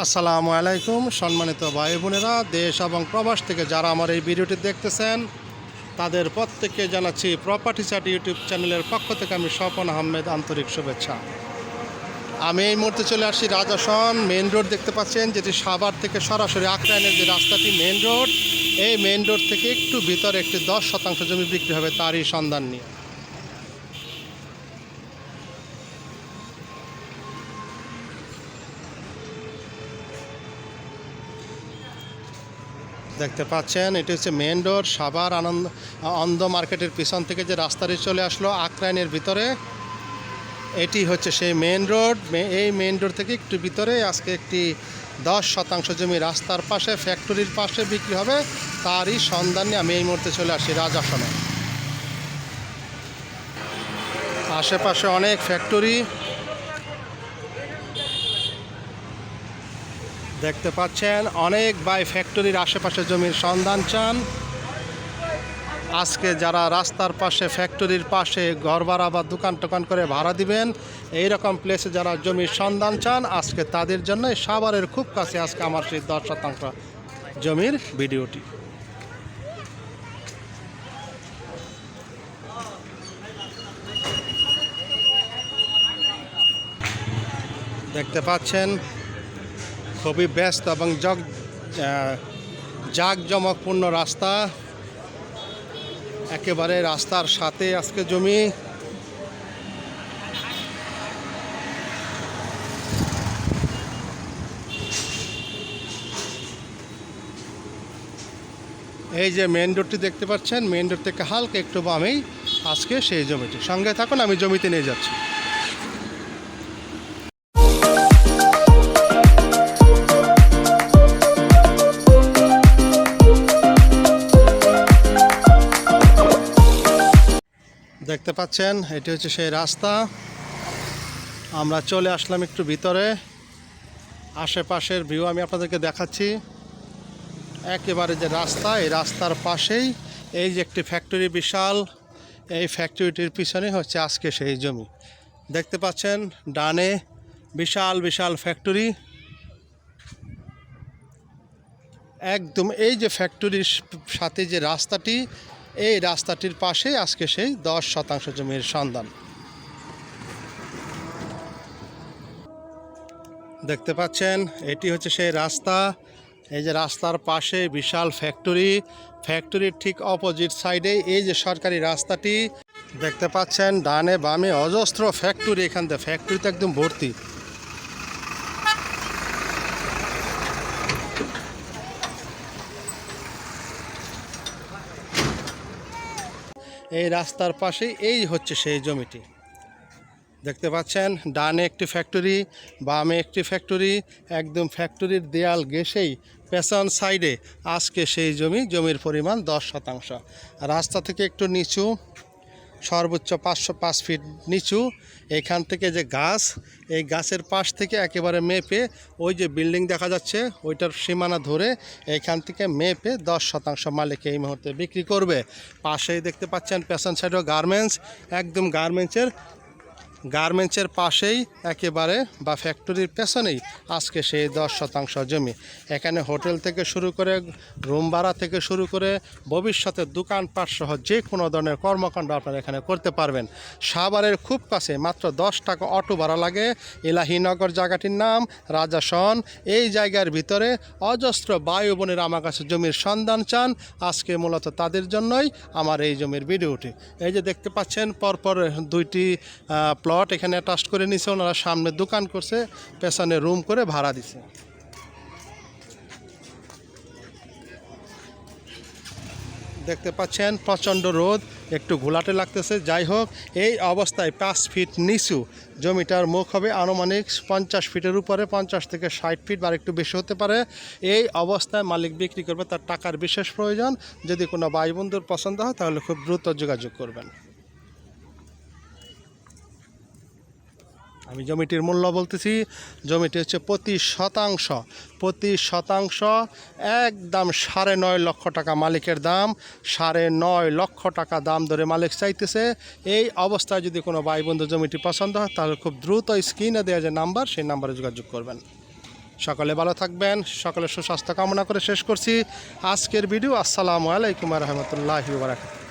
আসসালামু আলাইকুম, সম্মানিত ভাই বোনেরা, দেশ এবং প্রবাস থেকে যারা আমার এই ভিডিওটি দেখতেছেন, তাদের প্রত্যেককে জানাচ্ছি প্রপার্টি চাট ইউটিউব চ্যানেলের পক্ষ থেকে আমি স্বপন আহমেদ আন্তরিক শুভেচ্ছা। আমি এই মুহূর্তে চলে আসছি রাজাসন মেন রোড দেখতে পাচ্ছেন, যেটি সাভার থেকে সরাসরি আক্রায়নের যে রাস্তাটি মেন রোড, এই মেন রোড থেকে একটু ভিতরে একটি দশ শতাংশ জমি বিক্রি হবে তারই সন্ধান নিয়ে। দেখতে পাচ্ছেন, এটি হচ্ছে মেন রোড, সাভার, আনন্দ, অন্ধ মার্কেটের পিছন থেকে যে রাস্তাটি চলে আসলো আক্রায়নের ভিতরে। এটি হচ্ছে সেই মেন রোড এই মেন রোড থেকে একটু ভিতরে, আজকে একটি দশ শতাংশ জমি রাস্তার পাশে, ফ্যাক্টরির পাশে বিক্রি হবে, তারই সন্ধান নিয়ে আমি এই মুহূর্তে চলে আসি রাজাসনে আশেপাশে অনেক ফ্যাক্টরি দেখতে পাচ্ছেন, অনেক বাই ফ্যাক্টরির আশেপাশে জমির সন্ধান চান। আজকে যারা রাস্তার পাশে, ফ্যাক্টরির পাশে ঘর ভাড়া বা দোকান টোকান করে ভাড়া দিবেন এই রকম প্লেসে যারা জমির সন্ধান চান, আজকে তাদের জন্য সাভারের খুব কাছে আজকে আমার সেই দশ শতাংশ জমির ভিডিওটি। দেখতে পাচ্ছেন খুবই ব্যস্ত এবং জগ জাঁকজমকপূর্ণ রাস্তা। একেবারে রাস্তার সাথে আজকে জমি। এই যে মেন রোডটি দেখতে পাচ্ছেন মেন রোড থেকে হালকা একটু বামেই আজকে সেই জমিটি। সঙ্গে থাকুন, আমি জমিতে নিয়ে যাচ্ছি। দেখতে পাচ্ছেন, এটি হচ্ছে সেই রাস্তা। আমরা চলে আসলাম একটু ভিতরে। আশেপাশের ভিউ আমি আপনাদেরকে দেখাচ্ছি। একেবারে যে রাস্তা, এই রাস্তার পাশেই এই যে একটি ফ্যাক্টরি বিশাল, এই ফ্যাক্টরিটির পিছনে হচ্ছে আজকে সেই জমি। দেখতে পাচ্ছেন, ডানে বিশাল বিশাল ফ্যাক্টরি একদম এই যে ফ্যাক্টরির সাথে যে রাস্তাটি এই রাস্তাটির পাশে আজকে সেই দশ শতাংশ জমির সন্ধান। দেখতে পাচ্ছেন, এটি হচ্ছে সেই রাস্তা। এই যে রাস্তার পাশে বিশাল ফ্যাক্টরি। ফ্যাক্টরির ঠিক অপোজিট সাইডে এই যে সরকারি রাস্তাটি। দেখতে পাচ্ছেন, ডানে বামে অজস্র ফ্যাক্টরি। এখান থেকে ফ্যাক্টরিতে একদম ভর্তি। এই রাস্তার পাশে এই হচ্ছে সেই জমিটি। দেখতে পাচ্ছেন, ডানে একটি ফ্যাক্টরি বামে একটি ফ্যাক্টরি একদম ফ্যাক্টরির দেয়াল গেসেই পেছন সাইডে আজকে সেই জমি, জমির পরিমাণ দশ শতাংশ। রাস্তা থেকে একটু নিচু সর্বোচ্চ পাঁচশো পাঁচ ফিট নিচু। এখান থেকে যে গাছ, এই গাছের পাশ থেকে একেবারে মেপে ওই যে বিল্ডিং দেখা যাচ্ছে, ওইটার সীমানা ধরে এখান থেকে মেপে দশ শতাংশ মালিক এই মুহূর্তে বিক্রি করবে। পাশেই দেখতে পাচ্ছেন প্যাশন সাইডও গার্মেন্টস একদম গার্মেন্টসের গার্মেন্টসের পাশেই একেবারে বা ফ্যাক্টরির পেছনেই আজকে সেই দশ শতাংশ জমি। এখানে হোটেল থেকে শুরু করে রুম ভাড়া থেকে শুরু করে ভবিষ্যতে দোকানপাট সহ যে কোনো ধরনের কর্মকাণ্ড আপনারা এখানে করতে পারবেন। সাভারের খুব কাছে মাত্র দশ টাকা অটো ভাড়া লাগে। ইলাহিনগর জায়গাটির নাম রাজাসন এই জায়গার ভিতরে অজস্র বায়ু বোনের আমার কাছে জমির সন্ধান চান। আজকে মূলত তাদের জন্যই আমার এই জমির ভিডিওটি। এই যে দেখতে পাচ্ছেন, পরপর দুইটি এখানে অ্যাটাচ করে নিছে, ওনারা সামনে দোকান করছে, পেছনে রুম করে ভাড়া দিছে। দেখতে পাচ্ছেন, প্রচণ্ড রোদ, একটু ঘোলাটে লাগতেছে। যাই হোক, এই অবস্থায় পাঁচ ফিট নিচু জমিটার মুখ হবে আনুমানিক পঞ্চাশ ফিটের উপরে, পঞ্চাশ থেকে ষাট ফিট বা একটু বেশি হতে পারে। এই অবস্থায় মালিক বিক্রি করবে, তার টাকার বিশেষ প্রয়োজন। যদি কোনো ভাই বন্ধুর পছন্দ হয়, তাহলে খুব দ্রুত যোগাযোগ করবেন। আমি জমিটির মূল্য বলতেছি, জমিটি হচ্ছে প্রতি শতাংশ প্রতি শতাংশ একদম সাড়ে নয় লক্ষ টাকা মালিকের দাম, সাড়ে নয় লক্ষ টাকা দাম ধরে মালিক চাইতেছে। এই অবস্থায় যদি কোনো ভাই বন্ধু জমিটি পছন্দ হয়, তাহলে খুব দ্রুত স্ক্রিনে দেওয়া যে নাম্বার, সেই নাম্বারে যোগাযোগ করবেন। সকলে ভালো থাকবেন, সকলের সুস্বাস্থ্য কামনা করে শেষ করছি। আজকের ভিডিও, আসসালামু আলাইকুম রহমতুল্লাহি বারাকাতুহু।